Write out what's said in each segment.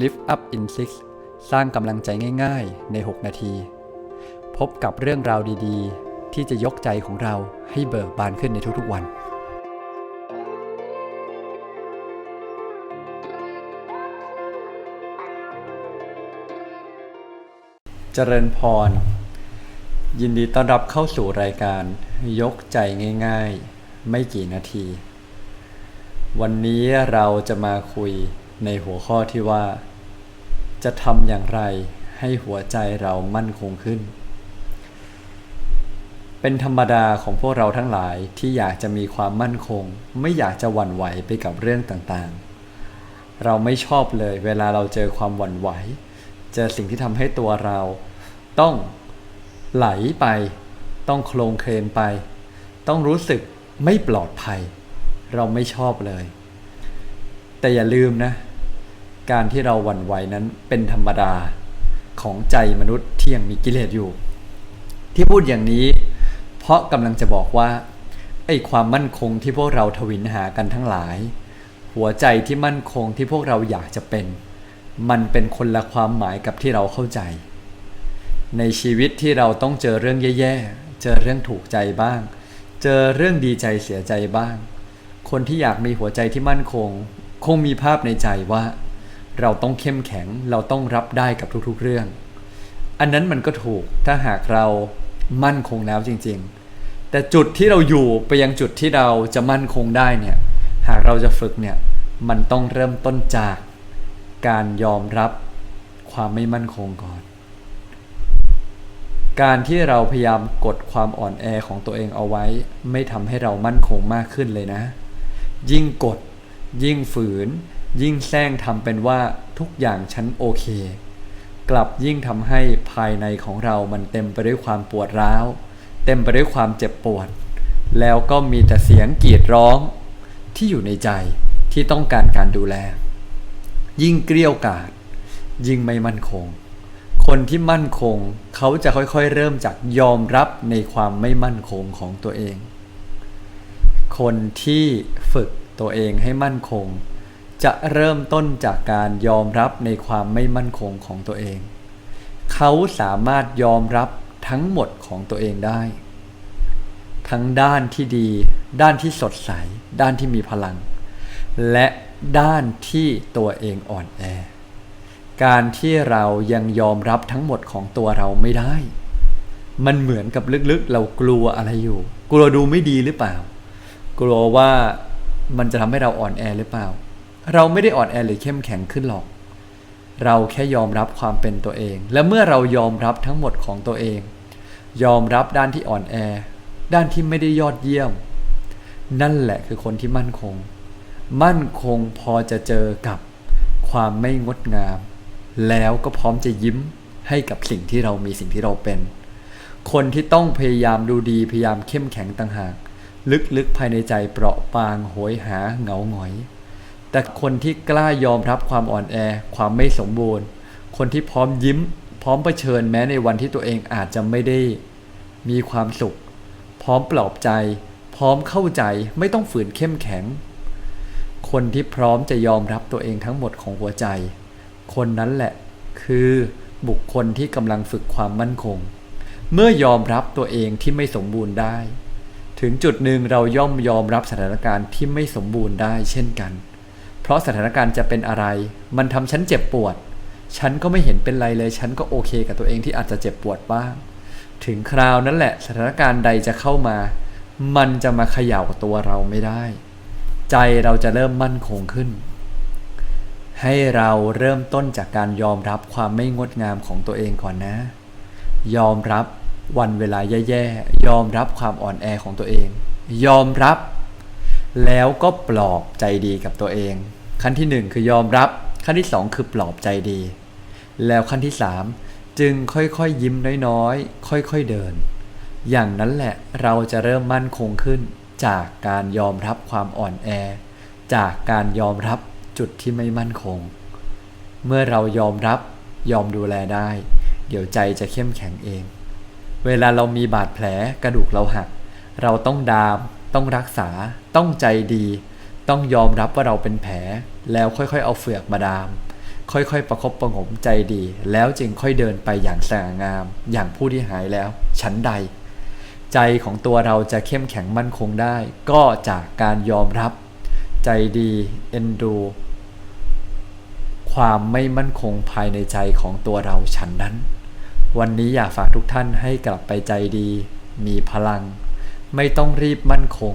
Lift Up in 6 สร้างกำลังใจง่ายๆ ใน 6 นาที พบกับเรื่องราวดีๆ ที่จะยกใจของเราให้เบิกบานขึ้นในทุกๆวัน เจริญพร ยินดีต้อนรับเข้าสู่รายการ ยกใจง่ายๆ ไม่กี่นาที วันนี้เราจะมาคุยในหัวข้อที่ว่า จะทำอย่างไรให้หัวใจเรามั่นคงขึ้น เป็นธรรมดาของพวกเราทั้งหลายที่อยากจะมีความมั่นคง ไม่อยากจะหวั่นไหวไปกับเรื่องต่างๆ เราไม่ชอบเลยเวลาเราเจอความหวั่นไหว เจอสิ่งที่ทำให้ตัวเรา ต้องไหลไป ต้องโคลงเคลนไป ต้องรู้สึกไม่ปลอดภัย เราไม่ชอบเลย แต่อย่าลืมนะ การที่เราหวั่นไหวนั้นเป็นธรรมดาของใจมนุษย์ที่ยังมีกิเลสอยู่ ที่พูดอย่างนี้ เพราะกำลังจะบอกว่าไอ้ความมั่นคงที่พวกเราทวินหากันทั้งหลาย หัวใจที่มั่นคงที่พวกเราอยากจะเป็น มันเป็นคนละความหมายกับที่เราเข้าใจ ในชีวิตที่เราต้องเจอเรื่องแย่ๆ เจอเรื่องถูกใจบ้าง เจอเรื่องดีใจเสียใจบ้าง คนที่อยากมีหัวใจที่มั่นคง คงมีภาพในใจว่า เราต้องเข้มแข็งเราต้องรับได้กับทุกๆเรื่อง อันนั้นมันก็ถูกถ้าหากเรามั่นคงแล้วจริง ๆ แต่จุดที่เราอยู่ไปยังจุดที่เราจะมั่นคงได้เนี่ยหากเราจะฝึกเนี่ยมันต้องเริ่มต้นจากการยอมรับความไม่มั่นคงก่อน การที่เราพยายามกดความอ่อนแอของตัวเองเอาไว้ ไม่ทำให้เรามั่นคงมากขึ้นเลยนะ ยิ่งกดยิ่งฝืน ยิ่งแซงทำเป็นว่าทุกอย่างฉันโอเค กลับยิ่งทำให้ภายในของเรามันเต็มไปด้วยความปวดร้าว เต็มไปด้วยความเจ็บปวด แล้วก็มีแต่เสียงกรีดร้องที่อยู่ในใจที่ต้องการการดูแล ยิ่งเกลี้ยวกล่อดยิ่งไม่มั่นคง คนที่มั่นคงเขาจะค่อยๆ เริ่มจากยอมรับในความไม่มั่นคงของตัวเอง คนที่ฝึกตัวเองให้มั่นคง จะเริ่มต้นจากการยอมรับในความไม่มั่นคงของตัวเอง เขาสามารถยอมรับทั้งหมดของตัวเองได้ ทั้งด้านที่ดี ด้านที่สดใส ด้านที่มีพลัง และด้านที่ตัวเองอ่อนแอ การที่เรายังยอมรับทั้งหมดของตัวเราไม่ได้ มันเหมือนกับลึกๆ เรากลัวอะไรอยู่ กลัวดูไม่ดีหรือเปล่า กลัวว่ามันจะทำให้เราอ่อนแอหรือเปล่า เราไม่ได้อ่อนแอหรือเข้มแข็งขึ้นหรอก เราแค่ยอมรับความเป็นตัวเอง และเมื่อเรายอมรับทั้งหมดของตัวเอง ยอมรับด้านที่อ่อนแอ ด้านที่ไม่ได้ยอดเยี่ยม นั่นแหละคือคนที่มั่นคง มั่นคงพอจะเจอกับความไม่งดงาม แล้วก็พร้อมจะยิ้มให้กับสิ่งที่เรามีสิ่งที่เราเป็น คนที่ต้องพยายามดูดีพยายามเข้มแข็งต่างหาก ลึกๆภายในใจเปราะบางโหยหาเหงาหงอย แต่คนที่กล้ายอมรับความอ่อนแอ ความไม่สมบูรณ์ คนที่พร้อมยิ้ม พร้อมเผชิญแม้ในวันที่ตัวเองอาจจะไม่ได้ มีความสุข พร้อมปลอบใจ พร้อมเข้าใจไม่ต้องฝืนเข้มแข็ง คนที่พร้อมจะยอมรับตัวเองทั้งหมดของหัวใจ คนนั้นแหละ คือบุคคลที่กำลังฝึกความมั่นคง เมื่อยอมรับตัวเองที่ไม่สมบูรณ์ได้ ถึงจุดหนึ่งเราย่อมยอมรับสถานการณ์ที่ไม่สมบูรณ์ได้เช่นกัน เพราะสถานการณ์จะเป็นอะไร มันทำฉันเจ็บปวด ฉันก็ไม่เห็นเป็นไรเลย ฉันก็โอเคกับตัวเองที่อาจจะเจ็บปวดบ้าง ถึงคราวนั้นแหละสถานการณ์ใดจะเข้ามา มันจะมาเขย่าตัวเราไม่ได้ ใจเราจะเริ่มมั่นคงขึ้น ให้เราเริ่มต้นจากการยอมรับความไม่งดงามของตัวเองก่อนนะ ยอมรับวันเวลาแย่ๆ ยอมรับความอ่อนแอของตัวเอง ยอมรับ แล้วก็ปลอบใจดีกับตัวเอง ขั้นที่หนึ่งคือยอมรับ ขั้นที่สองคือปลอบใจดี แล้วขั้นที่สามจึงค่อยๆยิ้มน้อยๆ ค่อยๆเดิน อย่างนั้นแหละเราจะเริ่มมั่นคงขึ้น จากการยอมรับความอ่อนแอ จากการยอมรับจุดที่ไม่มั่นคง เมื่อเรายอมรับยอมดูแลได้ เดี๋ยวใจจะเข้มแข็งเอง เวลาเรามีบาดแผลกระดูกเราหัก เราต้องดาม ต้องรักษา ต้องใจดี ต้องยอมรับว่าเราเป็นแผล แล้วค่อยๆ เอาเฟือกมาดาม ค่อยๆ ประคบประงมใจดี แล้วจึงค่อยเดินไปอย่างสง่างาม อย่างผู้ที่หายแล้ว ชั้นใด ใจของตัวเราจะเข้มแข็งมั่นคงได้ ก็จากการยอมรับ ใจดีเอ็นดู ความไม่มั่นคงภายในใจของตัวเราฉันนั้น วันนี้อยากฝากทุกท่านให้กลับไปใจดี มีพลัง ไม่ต้องรีบมั่นคง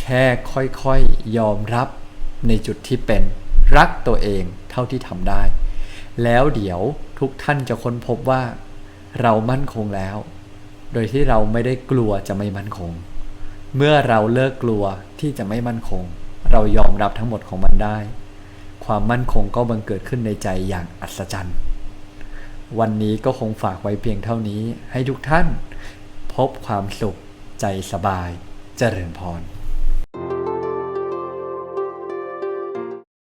แค่ค่อยๆยอมรับในจุดที่เป็นรักตัวเองเท่าที่ทำได้ แล้วเดี๋ยวทุกท่านจะค้นพบว่า เรามั่นคงแล้ว โดยที่เราไม่ได้กลัวจะไม่มั่นคง เมื่อเราเลิกกลัวที่จะไม่มั่นคง เรายอมรับทั้งหมดของมันได้ ความมั่นคงก็บังเกิดขึ้นในใจอย่างอัศจรรย์ วันนี้ก็คงฝากไว้เพียงเท่านี้ ให้ทุกท่าน พบความสุข ใจสบายเจริญพร